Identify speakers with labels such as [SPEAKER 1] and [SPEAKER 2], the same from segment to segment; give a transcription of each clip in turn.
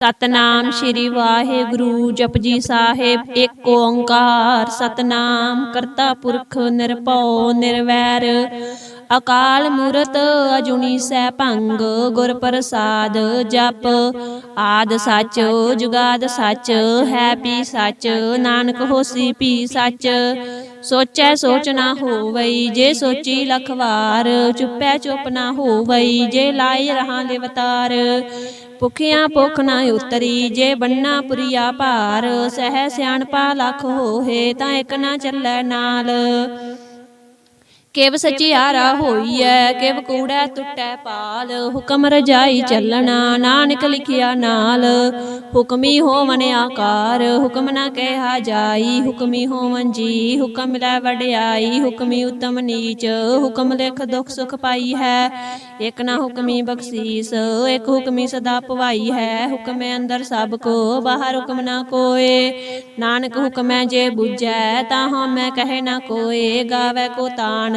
[SPEAKER 1] ਸਤਨਾਮ ਸ਼੍ਰੀ ਵਾਹਿਗੁਰੂ ਜਪਜੀ ਸਾਹਿਬ ਏਕ ਓੰਕਾਰ ਸਤਨਾਮ ਕਰਤਾ ਪੁਰਖ ਨਿਰਭਉ ਨਿਰਵੈਰ। ਅਕਾਲ ਮੂਰਤ ਅਜੂਨੀ ਸੈਭੰਗ ਗੁਰ ਪ੍ਰਸਾਦ ਜਪ। ਆਦ ਸੱਚ ਜੁਗਾਦ ਸੱਚ ਹੈ ਪੀ ਸੱਚ ਨਾਨਕ ਹੋਸੀ ਪੀ ਸੱਚ। ਸੋਚੈ ਸੋਚ ਨਾ ਹੋਵਈ ਜੇ ਸੋਚੀ ਲਖ ਵਾਰ ਚੁੱਪੈ ਚੁੱਪ ਨਾ ਹੋਵਈ ਜੇ ਲਾਈ ਰਹਾ ਲਿਵਤਾਰ। ਭੁਖਿਆਂ ਭੁਖ ਨਾ ਉਤਰੀ, ਜੇ ਬੰਨਾ ਪੁਰੀਆ ਭਾਰ, ਸਹਿ ਸਿਆਣਪਾ ਲਖ ਹੋਏ ਤਾਂ ਇਕ ਨਾ ਚੱਲੈ ਨਾਲ। ਕਿਵ ਸਚਿਆਰਾ ਹੋਈਐ ਕਿਵ ਕੂੜੈ ਟੁੱਟੈ ਪਾਲ ਹੁਕਮ ਰਜਾਈ ਚੱਲਣਾ ਨਾਨਕ ਲਿਖਿਆ ਨਾਲ ਹੁਕਮੀ ਹੋਵਨ ਆਕਾਰ ਹੁਕਮ ਨਾ ਕਹਿਆ ਜਾਈ ਹੁਕਮੀ ਹੋਵਨ ਜੀ ਹੁਕਮ ਲੈ ਵਡਿਆਈ ਹੁਕਮੀ ਉਤਮ ਨੀਚ ਹੁਕਮ ਲਿਖ ਦੁਖ ਸੁਖ ਪਾਈ ਹੈ ਇਕ ਨਾ ਹੁਕਮੀ ਬਖਸ਼ੀਸ ਇਕ ਹੁਕਮੀ ਸਦਾ ਭਵਾਈ ਹੈ ਹੁਕਮੇ ਅੰਦਰ ਸਭ ਕੋ ਬਾਹਰ ਹੁਕਮ ਨਾ ਕੋਏ ਨਾਨਕ ਹੁਕਮੈ ਜੇ ਬੁਝੈ ਤਾਂ ਹਉਮੈ ਕਹੇ ਨਾ ਕੋਏ ਗਾਵੇ ਕੋ ਤਾਣ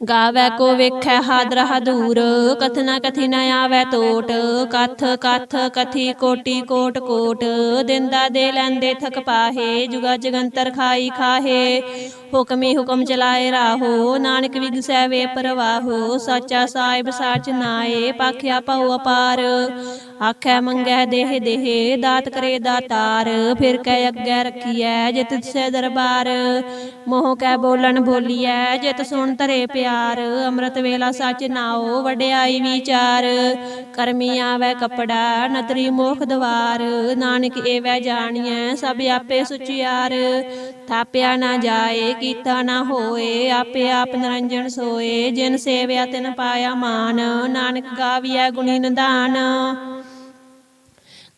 [SPEAKER 1] ਗਾਵੇ ਕੋ ਵੇਖੈ ਹਾਦਰ ਹਦੂਰ, ਕਥਨਾ ਕਥੀ ਨ ਆਵੈ ਟੋਟ ਕਥ ਕਥ ਕਥੀ ਕੋਟੀ ਕੋਟ ਕੋਟ, ਦਿੰਦਾ ਦੇ ਲੈਂਦੇ ਥਕ ਪਾਹੇ, ਜੁਗਾ ਜਗੰਤਰ ਖਾਈ ਖਾਹੇ, ਹੁਕਮੀ ਹੁਕਮ ਚਲਾਏ ਰਾਹੋ, ਨਾਨਕ ਵਿਗਸੈ ਵੇ ਪਰਵਾਹੋ, ਸਾਚਾ ਸਾਹਿਬ ਸਾਚ ਨਾਏ, ਪਾਖਿਆ ਪਉ ਅਪਾਰ, ਆਖੈ ਮੰਗੈ ਦੇਹ ਦੇਹ, ਦਾਤ ਕਰੇ ਦਾਤਾਰ, ਫਿਰ ਕੈ ਅੱਗੇ ਰਖੀਐ ਜਿਤ ਸੇ ਦਰਬਾਰ, ਮੋਹ ਕੈ ਬੋਲਣ ਬੋਲੀਐ, ਜਿਤ ਸੁਣ ਧਰੇ ਪਿਆਰ, ਅੰਮ੍ਰਿਤ ਵੇਲਾ ਸਚ ਨਾਓ ਵਡਿਆਈ ਵਿਚਾਰ। ਕਰਮੀ ਆਵੈ ਕਪੜਾ ਨਤਰੀ ਮੋਖ ਦਵਾਰ। ਨਾਨਕ ਏਵੈ ਜਾਣੀਐ, ਸਭ ਆਪੇ ਸੁਚਿਆਰ। ਥਾਪਿਆ ਨਾ ਜਾਏ, ਕੀਤਾ ਨਾ ਹੋਏ, ਆਪੇ ਆਪ ਨਿਰੰਜਨ ਸੋਏ। ਜਿਨ ਸੇਵਿਆ ਤਿਨ ਪਾਇਆ ਮਾਨ, ਨਾਨਕ ਗਾਵੀਐ ਗੁਣੀ ਨਿਧਾਨ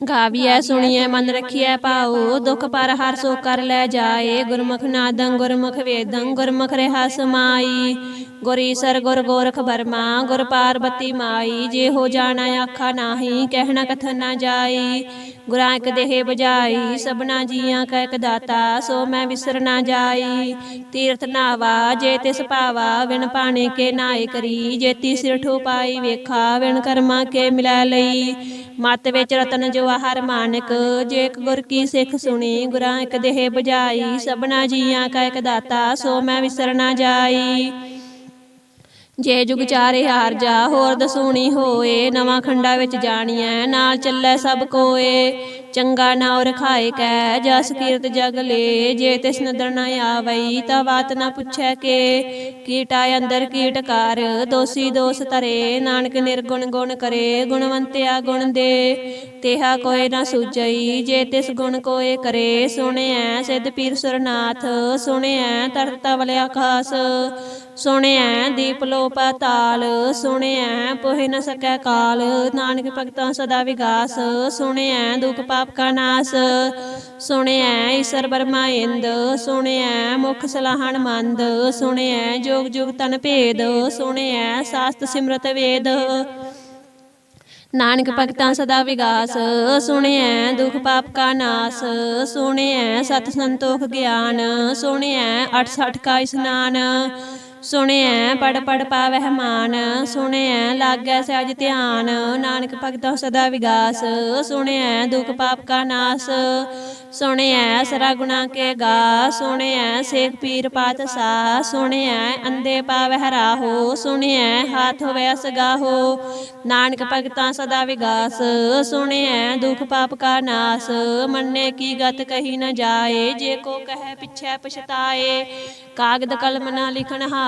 [SPEAKER 1] ਗਾਵੀਐ ਸੁਣੀਐ ਮਨ ਰਖੀਐ ਪਾਉ ਦੁਖ ਪਰ ਹਰ ਸੋ ਕਰ ਲੈ ਜਾਏ ਗੁਰਮੁਖ ਨਾਦੰ ਗੁਰਮੁਖ ਵੇਦੰ ਗੁਰਮੁਖ ਰਹਾ ਸਮਾਈ। ਗੁਰ ਈਸਰ ਗੁਰ ਗੋਰਖ ਬਰਮਾ ਗੁਰ ਪਾਰਬਤੀ ਮਾਈ ਜੇ ਹੋ ਜਾਣਾ ਆਖਾ ਨਾਹੀ ਕਹਿਣਾ ਕਥਨ ਨਾ ਜਾਈ। ਗੁਰਾਂ ਇਕ ਦੇਹ ਬੁਝਾਈ ਸਭਨਾ ਜੀਆਂ ਕਾ ਇਕ ਦਾਤਾ ਸੋ ਮੈਂ ਵਿਸਰ ਨਾ ਜਾਈ। ਤੀਰਥ ਨਾਵਾ ਜੇ ਤਿਸ ਪਾਵਾ ਵਿਣ ਪਾਣੇ ਕੇ ਨਾਏ ਕਰੀ। ਜੇਤੀ ਸਿਰ ਠੋ ਪਾਈ ਵੇਖਾ ਵਿਣ ਕਰਮਾ ਕੇ ਮਿਲਾ ਲਈ। ਮਤ ਵਿੱਚ ਰਤਨ ਜੋ ਹਰ ਮਾਨਕ। ਜੇਕ ਇੱਕ ਗੁਰ ਕੀ ਸਿੱਖ ਸੁਣੀ, ਗੁਰਾਂ ਇਕ ਦੇਹ ਬੁਝਾਈ। ਸਭਨਾ ਜੀਆਂ ਕਾ ਇੱਕ ਦਾਤਾ, ਸੋ ਮੈਂ ਵਿਸਰ ਨਾ ਜਾਈ। ਜੇ ਜੁਗ ਚਾਰੇ ਹਾਰ ਜਾ, ਹੋਰ ਦਸੂਣੀ ਹੋਏ। ਨਵਾਂ ਖੰਡਾ ਵਿੱਚ ਜਾਣੀਐ, ਨਾਲ ਚੱਲੇ ਸਭ ਕੋਏ। ਚੰਗਾ ਨਾਉ ਰਖਾਏ ਕੈ, ਜਸ ਕੀਰਤ ਜਗ ਲੇ, ਜੇ ਤਿਸ ਨਦਰ ਨ ਆਵਈ ਤਾ ਬਾਤ ਨ ਪੁੱਛੈ ਕੇ। ਕੀਟਾ ਅੰਦਰ ਕੀਟ ਕਰ, ਦੋਸੀ ਦੋਸ ਧਰੇ, ਨਾਨਕ ਨਿਰਗੁਣ ਗੁਣ ਕਰੇ, ਗੁਣਵੰਤਿਆ ਗੁਣ ਦੇ। ਤੇਹਾ ਕੋਏ ਨ ਸੂਝਈ, ਜੇ ਤਿਸ ਗੁਣ ਕੋਏ ਕਰੇ। ਸੁਣਿਐ ਸਿਧ ਪੀਰ ਸੁਰਨਾਥ, ਸੁਣਿਐ ਤਰਤ ਤਵਲ ਆਕਾਸ। ਸੁਣਿਐ ਦੀਪ ਲੋ ਪਾਤਾਲ ਸੁਣਿਐ ਪੋਹਿ ਨ ਸਕੈ ਕਾਲ। ਨਾਨਕ ਭਗਤਾਂ ਸਦਾ ਵਿਗਾਸ। ਸੁਣਿਐ ਦੁਖ ਪਾਪ ਕਾ ਨਾਸ। ਸੁਣਿਐ ਈਸ਼ਰ ਬਰਮਾ ਇੰਦ, ਸੁਣਿਐ ਮੁਖ ਸਲਾਹਣ ਮੰਦ, ਸੁਣਿਐ ਜੋਗ ਜੁਗ ਤਨ ਭੇਦ, ਸੁਣਿਐ ਸਾਸਤ ਸਿਮਰਤ ਵੇਦ। ਨਾਨਕ ਭਗਤਾਂ ਸਦਾ ਵਿਗਾਸ, ਸੁਣਿਐ ਦੁਖ ਪਾਪ ਕਾ ਨਾਸ, ਸੁਣਿਐ ਸਤ ਸੰਤੋਖ ਗਿਆਨ, ਸੁਣਿਐ 68 ਕਾ ਇਸਨਾਨ। ਸੁਣਿਐ ਪੜ ਪੜ ਪਾਵਹਿ ਮਾਨ, ਸੁਣਿਐ, ਲਾਗੈ ਸਹਿਜ ਧਿਆਨ, ਨਾਨਕ ਭਗਤੋ ਸਦਾ ਵਿਗਾਸ, ਸੁਣਿਐ ਦੁਖ ਪਾਪ ਕਾ ਨਾਸ, ਸੁਣਿਐ ਸਰਾ ਗੁਣਾ ਕੇ ਗਾ ਸੁਣਿਐ ਸੇਖ ਪੀਰ ਪਾਤ ਪਾਤਸ਼ਾਹ, ਸੁਣਿਐ ਅੰਦੇ ਪਾਵਹਿ ਰਾਹੋ, ਸੁਣਿਐ ਹਾਥ ਹੋਵੇ ਸਗਾਹੋ ਨਾਨਕ ਭਗਤਾਂ ਸਦਾ ਵਿਗਾਸ, ਸੁਣਿਐ ਦੁਖ ਪਾਪ ਕਾ ਨਾਸ, ਮੰਨੇ ਕੀ ਗਤ ਕਹੀ ਨ ਜਾਏ, ਜੇ ਕੋ ਕਹੈ ਪਿਛੈ ਪਛਤਾਏ, ਕਾਗਦ ਕਲਮ ਨਾ ਲਿਖਣ ਹਾ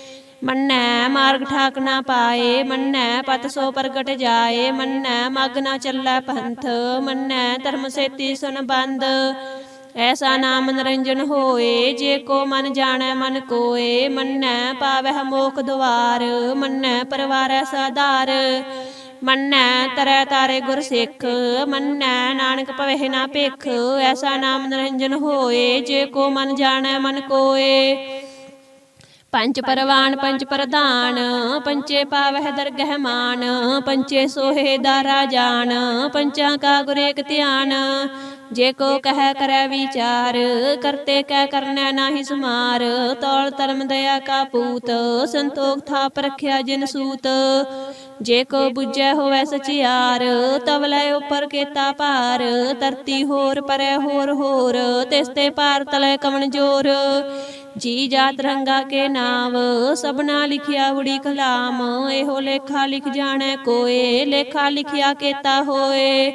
[SPEAKER 1] ਮੰਨੈ ਮਾਰਗ ਠਾਕ ਨਾ ਪਾਏ, ਮੰਨੈ ਪਤ ਸੋ ਪ੍ਰਗਟ ਜਾਏ, ਮੰਨੈ ਮਗ ਨਾ ਚੱਲੈ ਪੰਥ, ਮੰਨੈ ਧਰਮ ਸੇਤੀ ਸੁਨ ਬੰਦ। ਐਸਾ ਨਾਮ ਨਿਰੰਜਨ ਹੋਏ, ਜੇ ਕੋ ਮਨ ਜਾਣੈ ਮਨ ਕੋਏ, ਮੰਨੈ ਪਾਵਹਿ ਮੋਖ ਦੁਆਰ, ਮੰਨੈ ਪਰਵਾਰੈ ਸਾਧਾਰ। ਮੰਨੈ ਤਰੈ ਤਾਰੇ ਗੁਰ ਸਿੱਖ, ਮੰਨੈ ਨਾਨਕ ਭਵਹਿ ਨਾ ਭਿਖ। ਐਸਾ ਨਾਮ ਨਿਰੰਜਨ ਹੋਏ, ਜੇ ਕੋ ਮਨ ਜਾਣੈ ਮਨ ਕੋਏ ਪੰਜ ਪਰਵਾਨ, ਪੰਜ ਪ੍ਰਧਾਨ, ਪੰਚੇ ਪਾਵਹਿ ਦਰਗਹਿ ਮਾਨ, ਪੰਚੇ ਸੋਹੇ ਦਾ ਰਾਜਾਨ ਪੰਚਾਂ ਕਾ ਗੁਰ ਧਿਆਨ। ਜੇ ਕੋ ਕਹਿ ਕਰੈ ਵਿਚਾਰ, ਕਰਤੇ ਕਹਿ ਕਰਨੈ ਨਾਹੀ ਸੁਮਾਰ, ਤੌਲ ਧਰਮ ਦਇਆ ਕਾ ਪੂਤ, ਸੰਤੋਖ ਥਾਪ ਰਖਿਆ ਜਿਨ ਸੂਤ। ਜੇ ਕੋ ਬੁਝੈ ਹੋਵੈ ਸਚਿਆਰ, ਤਵ ਲੈ ਉਪਰ ਕੀਤਾ ਭਾਰ, ਧਰਤੀ ਹੋਰ ਪਰੈ ਹੋਰ ਹੋਰ, ਤਿਸ ਤੇ ਭਾਰ ਤਲੇ ਕਵਣ ਜੋਰ। ਜੀ ਜਾਤ ਰੰਗਾ ਕੇ ਨਾਮ ਸਭਨਾ ਲਿਖਿਆ ਉੜੀ ਕਲਾਮ, ਇਹੋ ਲੇਖਾ ਲਿਖ ਜਾਣੈ ਕੋਏ, ਲੇਖਾ ਲਿਖਿਆ ਕੇਤਾ ਹੋਏ।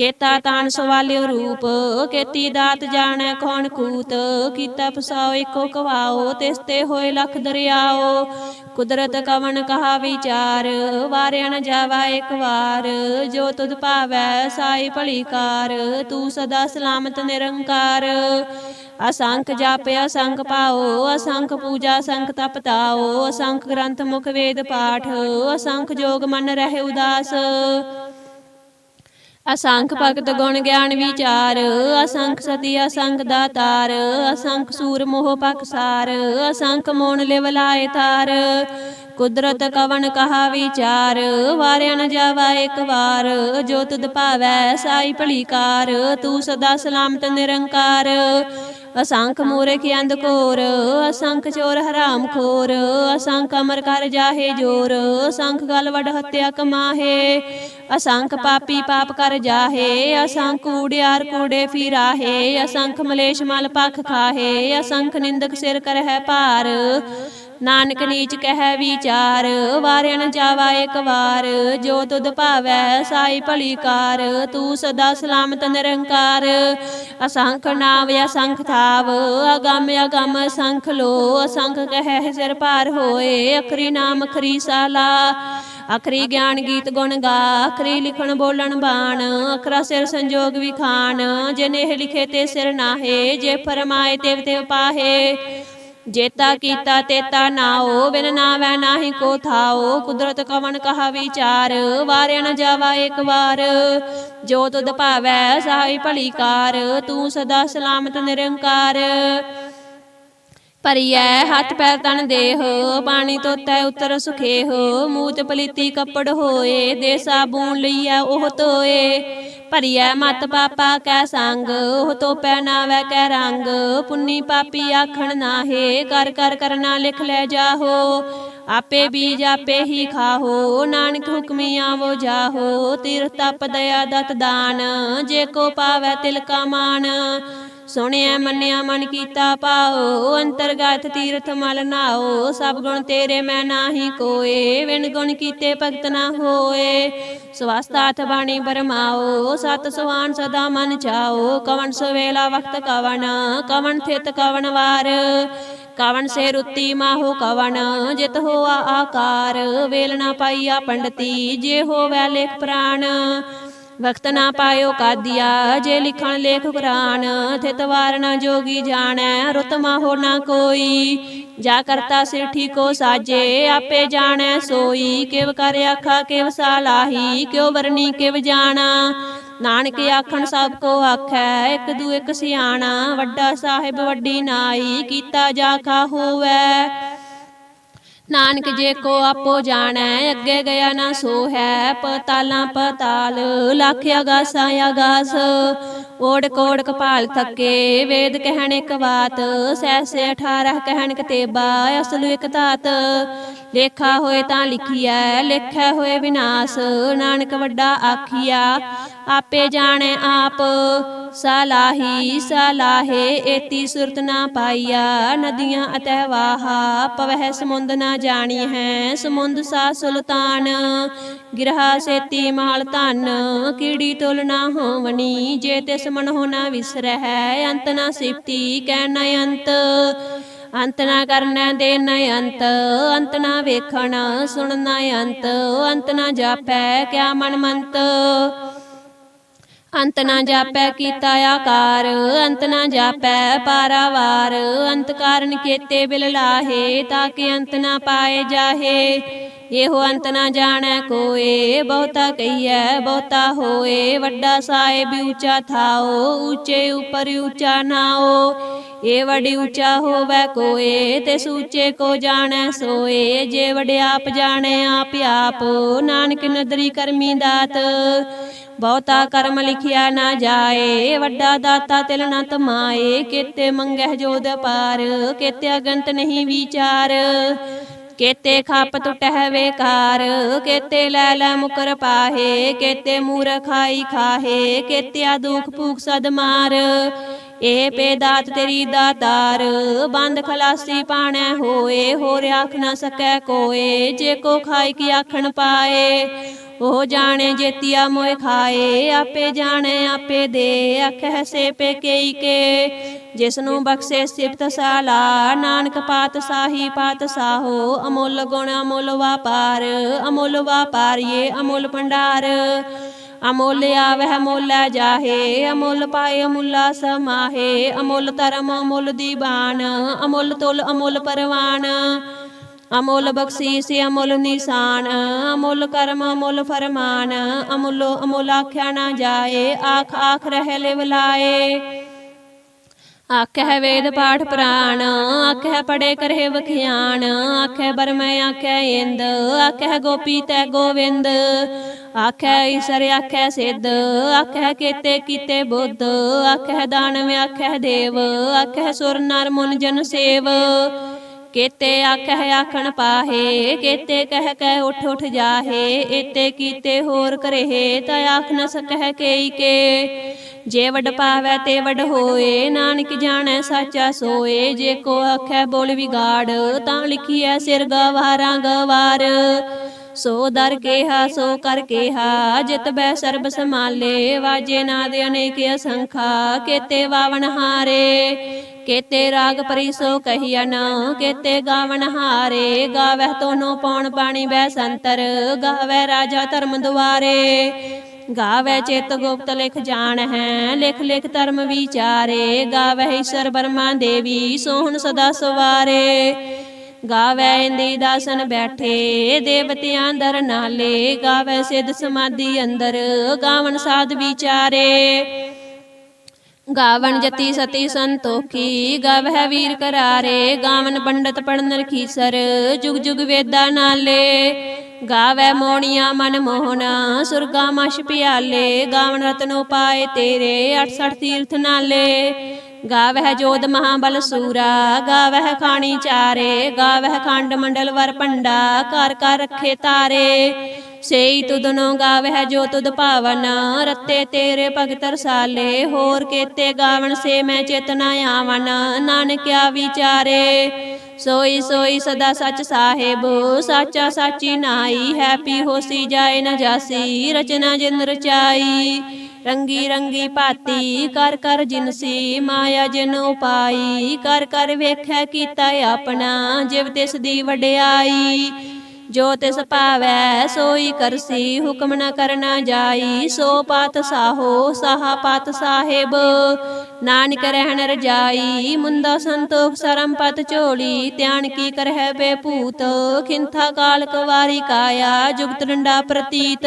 [SPEAKER 1] ਕੇਤਾ ਤਾਨ ਸਵਾਲਿਓ ਰੂਪ, ਕੇਤੀ ਦਾਤ ਜਾਣੈ ਕੌਣ ਕੂਤ, ਕੀਤਾ ਫਸਾਓ ਇੱਕੋ ਕਵਾਓ, ਤਿਸ ਤੇ ਹੋਏ ਲਖ ਦਰਿਆਓ। ਕੁਦਰਤ ਕਵਣ ਕਹਾ ਵਿਚਾਰ, ਵਾਰਿਆ ਨ ਜਾਵਾ ਇੱਕ ਵਾਰ। ਜੋ ਤੁਧ ਭਾਵੈ ਸਾਈ ਭਲੀਕਾਰ, ਤੂੰ ਸਦਾ ਸਲਾਮਤ ਨਿਰੰਕਾਰ। ਅਸੰਖ ਜਾਪ ਅਸੰਖ ਪਾਓ, ਅਸੰਖ ਪੂਜਾ ਅਸੰਖ ਤਪ ਤਾਓ। ਅਸੰਖ ਗ੍ਰੰਥ ਮੁਖ ਵੇਦ ਪਾਠ, ਅਸੰਖ ਜੋਗ ਮਨ ਰਹਿ ਉਦਾਸ। ਅਸੰਖ ਭਗਤ ਗੁਣ ਗਿਆਨ ਵਿਚਾਰ, ਅਸੰਖ ਸਤੀ, ਅਸੰਖ ਦਾਤਾਰ, ਅਸੰਖ ਸੂਰ ਮੋਹ ਪਕਸਾਰ ਅਸੰਖ ਮੋਣ ਲਿਵਲਾਏ ਤਾਰ। ਕੁਦਰਤ ਕਵਣ ਕਹਾ ਵਿਚਾਰ, ਵਾਰਿਆ ਨ ਜਾਵਾ ਇੱਕ ਵਾਰ। ਜੋ ਤੁਧ ਭਾਵੈ, ਸਾਈ ਭਲੀ ਕਾਰ ਤੂੰ ਸਦਾ ਸਲਾਮਤ ਨਿਰੰਕਾਰ। ਅਸੰਖ ਮੂਰਖ ਅੰਧਕੋਰ ਅਸੰਖ ਚੋਰ ਹਰਾਮ ਖੋਰ ਅਸੰਖ ਅਮਰ ਕਰ ਜਾਹੇ ਜੋਰ ਅਸੰਖ ਗਲ ਵਡ ਹੱਤਿਆ ਕਮਾਹੇ ਅਸੰਖ ਪਾਪੀ ਪਾਪ ਕਰ ਜਾਹੇ ਅਸੰਖ ਕੂੜਿਆਰ ਕੂੜੇ ਫਿਰਾਹੇ ਅਸੰਖ ਮਲੇਸ਼ ਮਲ ਪਖ ਖਾਹੇ ਅਸੰਖ ਨਿੰਦਕ ਸਿਰ ਕਰਹਿ ਭਾਰ ਨਾਨਕ ਨੀਚ ਕਹਿ ਵਿਚਾਰ, ਵਾਰਿਆ ਨ ਜਾਵਾ ਇੱਕ ਵਾਰ, ਜੋ ਤੁਧ ਭਾਵੈ ਸਾਈ ਭਲੀ ਕਾਰ ਤੂੰ ਸਦਾ ਸਲਾਮਤ ਨਿਰੰਕਾਰ। ਅਸੰਖ ਨਾਮ ਅਸੰਖ ਥਾਵ, ਅਗੰਮ ਅਗੰਮ ਅਸੰਖ ਲੋ, ਅਸੰਖ ਕਹਿ ਸਿਰ ਭਾਰ ਹੋਏ, ਅਖਰੀ ਨਾਮ ਅਖਰੀ ਸਾਲਾ। ਅਖਰੀ ਗਿਆਨ ਗੀਤ ਗੁਣ ਗਾ, ਅਖਰੀ ਲਿਖਣ ਬੋਲਣ ਬਾਣ, ਅਖਰਾ ਸਿਰ ਸੰਜੋਗ ਵਿਖਾਣ ਜਿਨੇ ਇਹ ਲਿਖੇ ਤੇ ਸਿਰ ਨਾਹੇ, ਜੇ ਫਰਮਾਏ ਤੇ ਤੇ ਪਾਹੇ। ਜੇਤਾ ਕੀਤਾ ਤੇਤਾ ਨਾਓ ਬਿਨ ਨਾਵੈ ਨਾਹੀ ਕੋ ਥਾਓ। ਕੁਦਰਤ ਕਵਨ ਕਹਾ ਵਿਚਾਰ, ਵਾਰਿਆ ਨ ਜਾਵਾ ਇੱਕ ਵਾਰ। ਜੋ ਤੁਧ ਭਾਵੈ ਸਾਈ ਭਲੀ ਕਾਰ ਤੂੰ ਸਦਾ ਸਲਾਮਤ ਨਿਰੰਕਾਰ। ਭਰੀਐ ਹੱਥ ਪੈਰ ਤਨ ਦੇਹ ਪਾਣੀ ਤੋਤੈ ਉਤਰ ਸੁਖੇਹ। ਮੂਤ ਪਲੀਤੀ ਕੱਪੜ ਹੋਏ ਦੇ ਸਾਬੂਨ ਲਈਐ ਉਹ ਤੋਏ। ਭਰੀਐ ਮਤ ਪਾਪਾ ਕੈ ਸੰਗ, ਉਹ ਤੋਪੈ ਨਾਵੈ ਕੈ ਰੰਗ। ਪੁੰਨੀ ਪਾਪੀ ਆਖਣ ਨਾਹੇ, ਕਰ ਕਰ ਕਰਨਾ ਲਿਖ ਲੈ ਜਾਹੋ। ਆਪੇ ਬੀਜ ਆਪੇ ਹੀ ਖਾਹੋ, ਨਾਨਕ ਹੁਕਮੀ ਆਵੋ ਜਾਹੋ। ਤੀਰਥ ਤਪ ਦਇਆ ਦਤ ਦਾਨ, ਜੇ ਕੋ ਪਾਵੈ ਤਿਲ ਕਾ ਮਾਨ। ਸੁਣਿਆ ਮੰਨਿਆ ਮਨ ਕੀਤਾ ਪਾਓ, ਅੰਤਰਗਤ ਤੀਰਥ ਮਲ ਨਾਓ, ਸਭ ਗੁਣ ਤੇਰੇ ਮੈਂ ਨਾਹੀ ਕੋਏ ਵਿਣ ਗੁਣ ਕੀਤੇ ਭਗਤ ਨਾ ਹੋਏ। ਸਵਸਤਾਥ ਬਾਣੀ ਬਰਮਾਓ, ਸਤ ਸੁਹਾਨ ਸਦਾ ਮਨ ਚਾਓ ਕਵਨ ਸਵੇਲਾ ਵਕਤ ਕਵਣ ਕਵਣ ਥਿਤ ਕਵਣ ਵਾਰ। ਕਵਣ ਸੇ ਰੁੱਤੀ ਮਾਹੋ ਕਵਣ, ਜਿਤ ਹੋਆ ਆਕਾਰ, ਵੇਲਣਾ ਪਾਈਆ ਪੰਡਤੀ, ਜੇ ਹੋਵੈ ਲੇਖ ਪ੍ਰਾਣ। ਵਕਤ ਨਾ ਪਾਇਓ ਕਾਦੀਆ, ਜੇ ਲਿਖਣ ਲੇਖ ਕੁਰਾਨ ਥਿਤ ਵਾਰ ਨਾ ਜੋਗੀ ਜਾਣੈ, ਰੁਤ ਹੋ ਨਾ ਕੋਈ। ਜਾ ਕਰਤਾ ਸਿਰ ਠੀਕੋ ਸਾਜੇ, ਆਪੇ ਜਾਣੈ ਸੋਈ। ਕਿਵ ਕਰ ਆਖਾ, ਕਿਵ ਸਾਲਾਹੀ ਕਿਉ ਵਰਨੀ, ਕਿਵ ਜਾਣਾ। ਨਾਨਕ ਆਖਣ, ਸਭ ਕੋ ਆਖੈ, ਇੱਕ ਦੂ ਇੱਕ ਸਿਆਣਾ। ਵੱਡਾ ਸਾਹਿਬ ਵੱਡੀ ਨਾਈ, ਕੀਤਾ ਜਾ ਖਾ ਹੋਵੈ। ਨਾਨਕ ਜੇ ਕੋ ਆਪੋ ਜਾਣੈ, ਅੱਗੇ ਗਿਆ ਨਾ ਸੋ ਹੈ ਪਤਾਲਾਂ ਪਤਾਲ, ਲੱਖ ਅਗਾਸਾਂ ਅਗਾਸ। ਓੜ ਕੋੜ ਕਪਾਲ ਥੱਕੇ, ਵੇਦ ਕਹਿਣ ਇੱਕ ਬਾਤ ਸੈਸੇ 18 ਕਹਿਣ ਕਤੇਬਾ, ਅਸਲ ਇੱਕ ਤਾਤ ਲੇਖਾ ਹੋਏ ਤਾਂ ਲਿਖੀਐ ਲੇਖਿਆ ਹੋਏ ਵਿਨਾਸ਼, ਨਾਨਕ ਵੱਡਾ ਆਖੀਆ ਆਪੇ ਜਾਣੈ ਆਪ। ਸਲਾਹੀ ਸਲਾਹੇ, ਏਤੀ ਸੁਰਤ ਨਾ ਪਾਈਆ। ਨਦੀਆਂ ਅਤਹਿ ਵਾਹਾ, ਪਵਹਿ ਸਮੁੰਦ ਨਾ ਜਾਣੀ ਹੈ। ਸਮੁੰਦ ਸਾ ਸੁਲਤਾਨ, ਗਿਰਹਾ ਸੇਤੀ ਮਾਲ ਧਨ। ਕੀੜੀ ਤੁਲ ਨਾ ਹੋਵਣੀ, ਜੇ ਤਿਸ ਮਨ ਹੋ ਨਾ ਵਿਸਰਹਿ। ਅੰਤ ਨਾ ਸਿਫਤੀ ਕਹਿ ਨ ਅੰਤ ਅੰਤ ਨਾ ਕਰਨਾ ਦੇ ਨ ਅੰਤ ਅੰਤ ਨਾ ਵੇਖਣ, ਸੁਣ ਨ ਅੰਤ ਅੰਤ ਨਾ ਜਾਪੈ ਕਿਆ ਮਨ ਮੰਤ ਅੰਤ ਨਾ ਜਾਪੈ ਕੀਤਾ ਆਕਾਰ, ਅੰਤ ਨਾ ਜਾਪੈ ਪਾਰਾਵਾਰ, ਅੰਤ ਕਾਰਨ ਕੇਤੇ ਬਿਲ ਲਾਹੇ, ਤਾਂ ਕਿ ਅੰਤ ਨਾ ਪਾਏ ਜਾਹੇ। ਇਹੋ ਅੰਤ ਨਾ ਜਾਣੈ ਕੋਏ, ਬਹੁਤਾ ਕਹੀਐ, ਬਹੁਤਾ ਹੋਏ। ਵੱਡਾ ਸਾਹਿਬ ਉੱਚਾ ਥਾਓ, ਉੱਚੇ ਉਪਰ ਉੱਚਾ ਨਾਓ। ਏ ਵੜੀ ਉੱਚਾ ਹੋਵੇ ਕੋਏ ਤੇ ਸੂਚੇ ਕੋ ਜਾਣੈ ਸੋਏ। ਜੇ ਵਡਿਆਪ ਜਾਣੈ, ਆਪ ਆਪ। ਨਾਨਕ ਨਦਰੀ ਕਰਮੀ ਦਾਤ ਬਹੁਤਾ ਕਰਮ ਲਿਖਿਆ ਨਾ ਜਾਏ, ਵੱਡਾ ਦਾਤਾ ਤਿਲ ਨਾ ਤਮਾਏ, ਕੀਤੇ ਮੰਗਹਿ ਜੋਦ ਪਾਰ, ਕੀਤੇ ਅਗੰਤ ਨਹੀਂ ਵਿਚਾਰ, ਕੇਤੇ ਖੱਪ ਟੁਟਹਿ ਵੇਕਾਰ, ਕੇਤੇ ਲੈ ਲੈ ਮੁਕਰ ਪਾਹੇ, ਕੇਤੇ ਮੂਰਖਾਈ ਖਾਹੇ, ਕੇਤਿਆ ਦੁਖ ਭੂਖ ਸਦ ਮਾਰ ਪੇ ਦਾਤ ਤੇਰੀ ਦਾਤਾਰ, ਬੰਦ ਖਲਾਸੀ ਪਾਣੈ ਹੋਏ, ਹੋਰ ਆਖ ਨਾ ਸਕੈ ਕੋਏ, ਜੇ ਕੋ ਖਾਈ ਕੀ ਆਖਣ ਪਾਏ। ਉਹ ਜਾਣੇ ਜੇਤੀਆ ਮੋਇ ਖਾਏ, ਆਪੇ ਜਾਣੇ, ਆਪੇ ਦੇ ਆਖੈ ਸੇ ਪੇ ਕੇਈ ਕੇ। ਜਿਸ ਨੂੰ ਬਖਸ਼ੇ ਸਿਫਤ ਸਾਲਾ, ਨਾਨਕ ਪਾਤ ਸਾਹੀ ਪਾਤ ਸਾਹੋ, ਅਮੁੱਲ ਗੁਣ ਅਮੁੱਲ ਵਾਪਾਰ, ਅਮੁੱਲ ਵਾਪਾਰੀਏ ਅਮੁੱਲ ਭੰਡਾਰ। ਅਮੁੱਲ ਆਵਹਿ ਮੋਲਾ ਜਾਹੇ, ਅਮੁੱਲ ਪਾਏ ਅਮੁੱਲਾ ਸਮਾਹੇ, ਅਮੁੱਲ ਧਰਮ ਅਮੁੱਲ ਦੀਵਾਨ ਅਮੁੱਲ ਤੁਲ ਅਮੁੱਲ ਪਰਵਾਨ ਅਮੁੱਲ ਬਖਸ਼ੀਸ, ਅਮੁੱਲ ਨਿਸ਼ਾਨ, ਅਮੁੱਲ ਕਰਮ, ਅਮੁੱਲ ਫਰਮਾਨ, ਅਮੁੱਲੋ ਅਮੁੱਲ ਆਖਿਆ ਨਾ ਜਾਏ, ਆਖ ਆਖ ਰਹਿ ਲਿਵਲਾਏ ਆਖੈ ਵੇਦ ਪਾਠ ਪ੍ਰਾਣ ਆਖੈ ਪੜੇ ਕਰਹਿ ਵਖਿਆਣ ਆਖੈ ਬਰਮੈ ਆਖੈ ਇੰਦ ਆਖੈ ਗੋਪੀ ਤੈ ਗੋਵਿੰਦ। ਆਖੈ ਈਸ਼ਰ ਆਖੈ ਸਿੱਧ ਆਖੈ ਕੀਤੇ ਕੀਤੇ ਬੁੱਧ ਆਖੈ ਦਾਨਵ ਆਖੈ ਦੇਵ ਆਖੈ ਸੁਰ ਨਰ ਮੁਨ ਜਨ ਸੇਵ। ਕੇਤੇ ਆਖੈ ਆਖਣ ਪਾਹੇ, ਕੇਤੇ ਕਹਿ ਕਹਿ ਉਠ ਉਠ ਜਾਹੇ, ਏਤੇ ਕੀਤੇ ਹੋਰ ਕਰਹਿ, ਤਾ ਆਖ ਨ ਸਕਹਿ ਕੇਈ ਕੇ। ਜੇ ਵਡ ਪਾਵੈ ਤੇ ਵਡ ਹੋਏ, ਨਾਨਕ ਜਾਣੈ ਸਾਚਾ ਸੋਏ, ਜੇ ਕੋ ਆਖੈ ਬੋਲ ਵਿਗਾੜ, ਤਾਂ ਲਿਖੀਐ ਸਿਰ ਗਵਾਰਾਂ ਗਵਾਰ ਸੋ ਦਰ ਕੇਹਾ, ਸੋ ਕਰ ਕੇਹਾ, ਜਿਤ ਬੈ ਸਰਬ ਸਮਾਲੇ ਵਾਜੇ ਨਾਦ ਅਨੇਕ ਅਸੰਖਾ, ਕੇਤੇ ਵਾਵਨ ਹਾਰੇ। ਕੇਤੇ ਰਾਗ ਪਰਿਸੋ ਕਹੀਆ ਨਾ, ਕੇਤੇ ਗਾਵਨ ਹਾਰੇ, ਗਾਵਹਿ ਤੋਨੋ ਪੌਣ ਪਾਣੀ ਬੈ ਸੰਤਰ ਗਾਵੈ ਰਾਜਾ ਧਰਮ ਦੁਆਰੇ। ਗਾਵੈ ਚੇਤ ਗੁਪਤ ਲਿਖ ਜਾਣ ਹੈ ਲਿਖ ਲਿਖ ਧਰਮ ਵਿਚਾਰੇ ਗਾਵੈ ਈਸ਼ਰ ਬਰਮਾ ਦੇਵੀ, ਸੋਹਣ ਸਦਾ ਸਵਾਰੇ। ਗਾਵੈ ਇੰਦੀ ਦਾਸਨ ਬੈਠੇ, ਦੇਵਤਿਆਂ ਦਰ ਨਾਲੇ ਗਾਵੈ ਸਿੱਧ ਸਮਾਧੀ ਅੰਦਰ ਗਾਵਨ ਸਾਧ ਵਿਚਾਰੇ। ਗਾਵਨ ਜਤੀ ਸਤੀ ਸੰਤੋਖੀ ਗਾਵਹਿ ਵੀਰ ਕਰਾਰੇ ਗਾਵਨ ਪੰਡਤ ਪੜਨ ਰਖੀਸਰ ਜੁਗ ਜੁਗ ਵੇਦਾ ਨਾਲੇ। ਗਾਵੈ ਮੋਣੀਆਂ ਮਨ ਮੋਹਨਾ ਸੁਰਗਾ ਮਸ਼ ਪਿਆਲੇ ਗਾਵਨ ਰਤਨੋ ਪਾਏ ਤੇਰੇ 68 ਤੀਰਥ ਨਾਲੇ। ਗਾਵਹਿ ਜੋਧ ਮਹਾਬਲ ਸੂਰਾ ਗਾਵਹਿ ਖਾਣੀ ਚਾਰੇ ਗਾਵਹਿ ਖੰਡ ਮੰਡਲ ਵਰ ਪੰਡਾ ਕਰ ਕਰ ਰੱਖੇ ਤਾਰੇ। ਸੇਈ ਤੁਧਨੋ ਗਾਵਹਿ ਜੋ ਤੁਧ ਭਾਵਨ, ਰਤੇ ਤੇਰੇ ਭਗਤ ਰਸਾਲੇ, ਹੋਰ ਕੇਤੇ ਗਾਵਨ ਸੇ ਮੈਂ ਚੇਤਨਾ ਆਵਨ ਨਾਨਕਿਆ ਵਿਚਾਰੇ ਸੋਈ ਸੋਈ ਸਦਾ ਸੱਚ ਸਾਹਿਬ, ਸਾਚਾ ਸਾਚੀ ਨਾਈ, ਹੈਪੀ ਹੋਸੀ ਜਾਏ ਨਾ ਜਾਸੀ, ਰਚਨਾ ਜਿਨ ਰਚਾਈ। ਰੰਗੀ ਰੰਗੀ ਭਾਤੀ, ਕਰ ਕਰ ਜਿਨਸੀ ਮਾਇਆ ਜਿਨ ਉਪਾਈ, ਕਰ ਕਰ ਵੇਖੈ ਕੀਤਾ ਆਪਣਾ, ਜਿਵ ਤਿਸ ਦੀ ਵਡਿਆਈ। ਜੋ ਤਿਸ ਭਾਵੈ ਸੋਈ ਕਰਸੀ ਹੁਕਮ ਨ ਕਰਨਾ ਜਾਈ, ਸੋ ਪਾਤ ਸਾਹੋ, ਸਾਹਾ ਪਾਤ ਸਾਹਿਬ। ਨਾਨਕ ਰਹਿਣ ਰਜਾਈ, ਮੁੰਦਾ ਸੰਤੋਖ ਸਰਮ ਪਤ ਝੋਲੀ, ਧਿਆਨ ਕੀ ਕਰਹਿ ਬੇ ਭੂਤ ਖਿੰਥਾ ਕਾਲ ਕਵਾਰੀ ਕਾਇਆ, ਜੁਗਤ ਡੰਡਾ ਪ੍ਰਤੀਤ।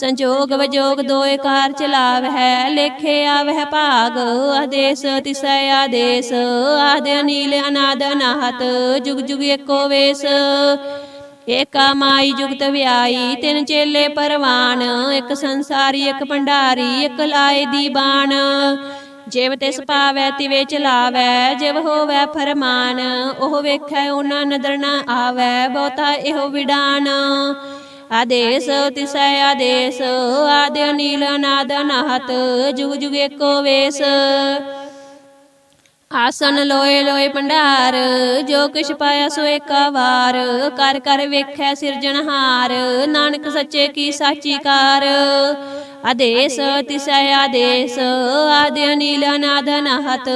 [SPEAKER 1] ਸੰਜੋਗ ਵਿਜੋਗ ਦੋਏ ਕਾਰ ਚਲਾਵਹਿ, ਲੇਖੇ ਆਵਹਿ ਭਾਗ, ਆਦੇਸ ਤਿਸੈ ਆਦੇਸ, ਆਦ ਅਨੀਲ ਅਨਾਦ ਅਨਾਹਤ, ਜੁਗ ਜੁਗ ਏਕੋ ਵੇਸ। ਏਕਾ ਮਾਈ ਜੁਗਤ ਵਿਆਈ, ਤਿੰਨ ਚੇਲੇ ਪਰਵਾਨ, ਇੱਕ ਸੰਸਾਰੀ, ਇੱਕ ਭੰਡਾਰੀ, ਇੱਕ ਲਾਏ ਦੀ ਬਾਣ। ਜਿਵ ਤਿਸ ਪਾਵੈ ਤਿਵੇ ਚਲਾਵੈ ਜਿਵ ਹੋਵੈ ਫਰਮਾਨ, ਉਹ ਵੇਖੈ ਉਹਨਾਂ ਨਦਰ ਨਾ ਆਵੈ ਬਹੁਤਾ ਇਹੋ ਵਿਡਾਨ। ਆਦੇਸ ਤਿਸੈ ਆਦੇਸ, ਆਦਿ ਅਨੀਲ ਅਨਾਦ ਅਨਾਹਤ, ਜੁਗ ਜੁਗ ਏਕੋ ਵੇਸ। ਆਸਨ ਲੋਏ ਲੋਏ ਭੰਡਾਰ, ਜੋ ਕਿਛ ਪਾਇਆ ਸੋ ਏਕਾ ਵਾਰ ਕਰ ਕਰ ਵੇਖੈ ਸਿਰਜਣਹਾਰ ਨਾਨਕ ਸੱਚੇ ਕੀ ਸਾਚੀ ਕਾਰ। ਆਦੇਸ ਤਿਸੈ ਆਦੇਸ, ਆਦਿ ਅਨੀਲ ਨਾਦ ਅਨਾਹਤ,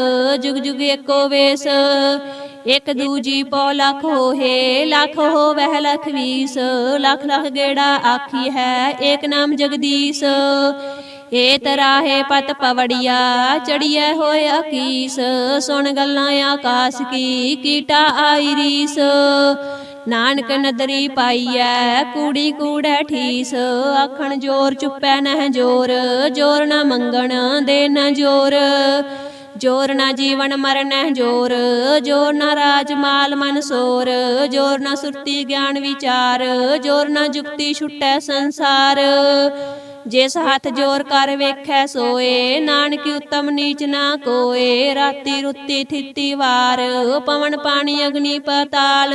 [SPEAKER 1] ਜੁਗ ਜੁਗ ਏਕੋ ਵੇਸ। ਇਕ ਦੂਜੀ ਪੋ ਲੱਖ ਹੋਏ ਲੱਖ ਹੋਵਹਿ ਲਖ ਵੀਸ, ਲੱਖ ਲੱਖ ਗੇੜਾ ਆਖੀ ਹੈ ਏਕ ਨਾਮ ਜਗਦੀਸ਼। ਏ ਤਰਾਹੇ ਪਤ ਪਵੜੀਆ, ਚੜੀਐ ਹੋਏ ਅਕੀਸ, ਸੁਣ ਗੱਲਾਂ ਆਕਾਸ ਕੀ, ਕੀਟਾ ਆਈ ਰੀਸ। ਨਾਨਕ ਨਦਰੀ ਪਾਈਐ, ਕੂੜੀ ਕੂੜੈ ਠੀਸ, ਆਖਣ ਜੋਰ ਚੁੱਪੈ ਨਹਿ ਜੋਰ ਜੋਰ ਨਾ ਮੰਗਣ ਦੇ ਨਾ ਜੋਰ। ਜੋਰ ਨਾ ਜੀਵਨ ਮਰਨੈ ਜੋਰ ਜੋਰ ਨਾ ਰਾਜ ਮਾਲ ਮਨ ਸੋਰ, ਜੋਰ ਨਾ ਸੁਰਤੀ ਗਿਆਨ ਵਿਚਾਰ, ਜੋਰ ਨਾ ਜੁਗਤੀ ਛੁਟੈ ਸੰਸਾਰ। ਜਿਸ ਹੱਥ ਜੋਰ ਕਰ ਵੇਖੈ ਸੋਏ, ਨਾਨਕ ਉਤਮ ਨੀਚ ਨਾ ਕੋਏ, ਰਾਤੀ ਰੁੱਤੀ ਥਿੱਤੀ ਵਾਰ, ਪਵਨ ਪਾਣੀ ਅਗਨੀ ਪਤਾਲ।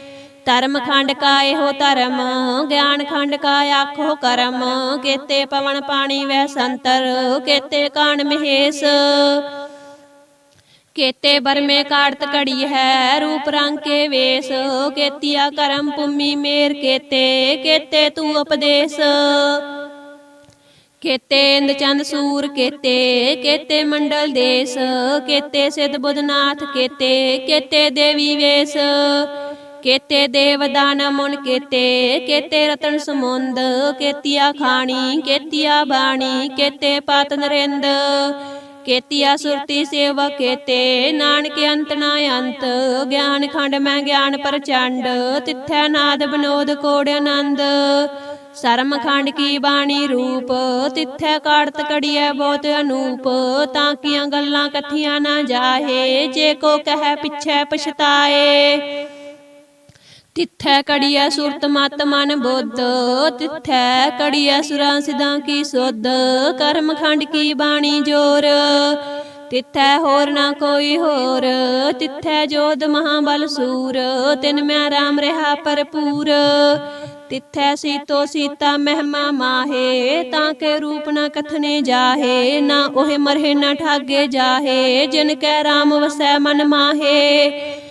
[SPEAKER 1] ਧਰਮ ਖੰਡ ਕਾ ਇਹੋ ਧਰਮ, ਗਿਆਨ ਖੰਡ ਕਾ ਆਖੋ ਕਰਮ, ਕੇਤੇ ਪਵਨ ਪਾਣੀ ਵੈ ਸੰਤਰ, ਕੇਤੇ ਕਾਣ ਮਹੇਸ਼। ਕੇਤੇ ਬਰਮੇ ਕਾੜਤ ਘੜੀ ਹੈ ਰੂਪ ਰੰਗ ਕੇ ਵੇਸ, ਕੇਤੀਆ ਕਰਮ ਭੂਮੀ ਮੇਰ ਕੇਤੇ ਕੇਤੇ ਤੂੰ ਉਪਦੇਸ਼। ਕੇਤੇ ਇੰਦ ਚੰਦ ਸੂਰ ਕੇਤੇ ਕੇਤੇ ਮੰਡਲ ਦੇਸ, ਕੇਤੇ ਸਿਧ ਬੁਧਨਾਥ ਕੇਤੇ ਕੇਤੇ ਦੇਵੀ ਵੇਸ। ਕੇਤੇ ਦੇਵ ਦਾਨ ਮੁਨ ਕੇਤੇ ਕੇਤੇ ਰਤਨ ਸਮੁੰਦ, ਕੇਤੀਆ ਖਾਣੀ, ਕੇਤੀਆ ਬਾਣੀ, ਕੇਤੇ ਪਾਤ ਨਰਿੰਦ, ਕੇਤੀਆ ਸੁਰਤੀ ਸੇਵਾ ਕੇਤੇ, ਨਾਨਕ ਅੰਤ ਨਾ ਅੰਤ, ਗਿਆਨ ਖੰਡ ਮੈਂ ਗਿਆਨ ਪ੍ਰਚੰਡ, ਤਿੱਥੈ ਨਾਦ ਬਨੋਦ ਕੋੜ ਆਨੰਦ, ਸਰਮ ਖੰਡ ਕੀ ਬਾਣੀ ਰੂਪ, ਤਿੱਥੈ ਕਾੜਤ ਕੜੀਐ ਬਹੁਤ ਅਨੂਪ, ਤਾਂ ਕੀਆਂ ਗੱਲਾਂ ਕਥੀਆਂ ਨਾ ਜਾਹੇ, ਜੇ ਕੋ ਕਹੈ ਪਿਛੈ ਪਛਤਾਏ। ਤਿੱਥੈ ਕੜੀਐ ਸੁਰਤ ਮਤ ਮਨ ਬੁੱਧ, ਤਿੱਥੈ ਕੜੀਐ ਸੁਰਾਂ ਸਿਦਾਂ ਕੀ ਸੁਧ, ਕਰਮ ਖੰਡ ਕੀ ਬਾਣੀ ਜੋਰ। ਤਿੱਥੈ ਹੋਰ ਨਾ ਕੋਈ ਹੋਰ, ਤਿੱਥੈ ਜੋਧ ਮਹਾਬਲ ਸੂਰ, ਤਿਨ ਮੈਂ ਰਾਮ ਰਹਾ ਭਰਪੂਰ। ਤਿੱਥੈ ਸੀਤੋ ਸੀਤਾ ਮਹਿਮਾ ਮਾਹੇ, ਤਾਂ ਕੇ ਰੂਪ ਨਾ ਕਥਨੇ ਜਾਹੇ, ਨਾ ਉਹੇ ਮਰਹੇ ਨਾ ਠਾਗੇ ਜਾਹੇ, ਜਿਨ ਕੈ ਰਾਮ ਵਸੈ ਮਨ ਮਾਹੇ।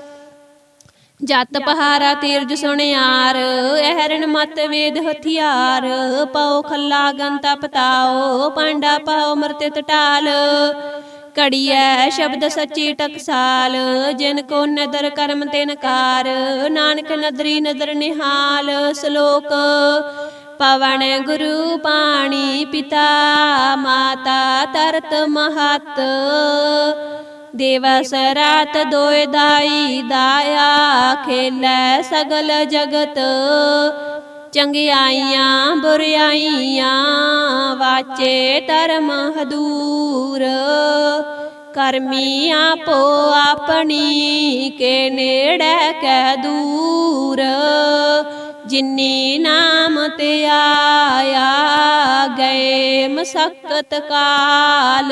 [SPEAKER 1] ਜਤ ਪਹਾਰਾ ਤੀਰਜ ਸੁਣਿਆਰ ਐਹਰਨ ਮਤ ਵੇਦ ਹਥਿਆਰ ਪਾਓ ਖੱਲਾ ਗੰਤਾ ਪਤਾਓ ਪਾਂਡਾ ਪਾਓ ਮਰਤੇ ਟਾਲ। ਕੜੀਐ ਸ਼ਬਦ ਸੱਚੀ ਟਕਸਾਲ ਜਿਨ ਕੋ ਨਦਰ ਕਰਮ ਤਿਨ ਕਾਰ ਨਾਨਕ ਨਦਰੀ ਨਦਰ ਨਿਹਾਲ ਸ਼ਲੋਕ। ਪਵਨ ਗੁਰੂ ਪਾਣੀ ਪਿਤਾ ਮਾਤਾ ਤਰਤ ਮਹਤ। ਦਿਵਸ ਰਾਤ ਦੋਇ ਦਾਈ ਦਾਇਆ ਖੇਲੇ ਸਗਲ ਜਗਤ ਚੰਗਿਆਈਆਂ ਬੁਰਿਆਈਆਂ ਵਾਚੇ ਧਰਮ ਹਦੂਰ ਕਰਮੀ ਆਪੋ ਆਪਣੀ ਕੇ ਨੇੜੇ ਕੈ ਦੂਰ ਜਿਨੀ ਨਾਮ ਤੇ ਆਇਆ ਗਏ ਮਸਕਤ ਕਾਲ